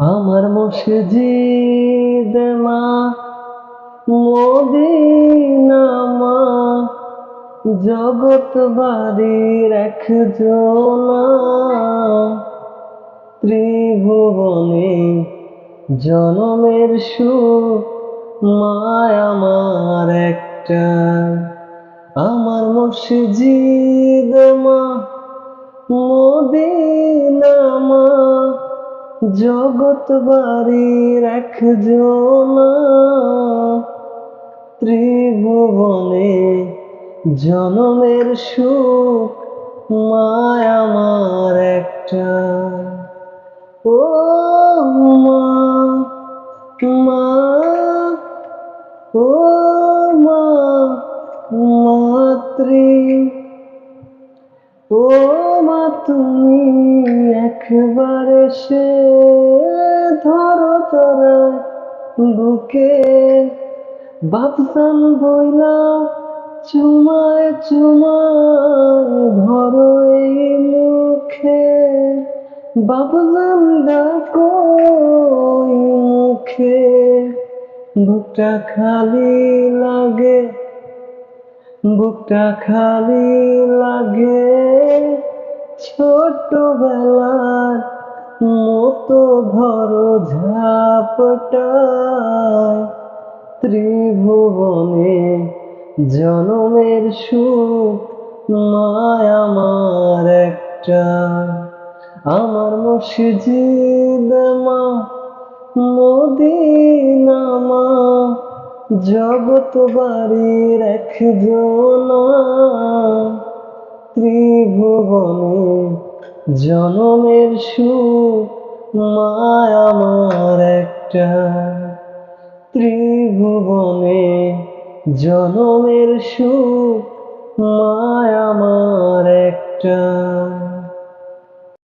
আমার মসজিদ মা মদিনা বাড়ির এক জোনা ত্রিভুবনে জনমের সুখ, মায় আমার একটা। আমার মসজিদ মা মদিনা জগৎ বাড়ির এক জোনা। ত্রিভুবনে জনমের সুখ, মায় আমার একটা। ও মা মা, ও মা, মাতৃ। ও মা, তুমি একবার সে ধরো তোরা বুকে। বাপসান বইলা, চুমায় চুমায় ভরো এই মুখে। বাবলাম ডাকো মুখে। বুকটা খালি লাগে, বুকটা খালি লাগে। ছোটবেলার মতো ধরো ঝাপটায় ত্রিভুবনে জনমের সুখ মায় আমার একটা। আমার মসজিদ মা, মদিনা মা, জগৎ বাড়ির জোনা ত্রিভুবনে জনমের সুখ মায় আমার একটা। ত্রিভুবনে জনমের সুখ মায় আমার একটা।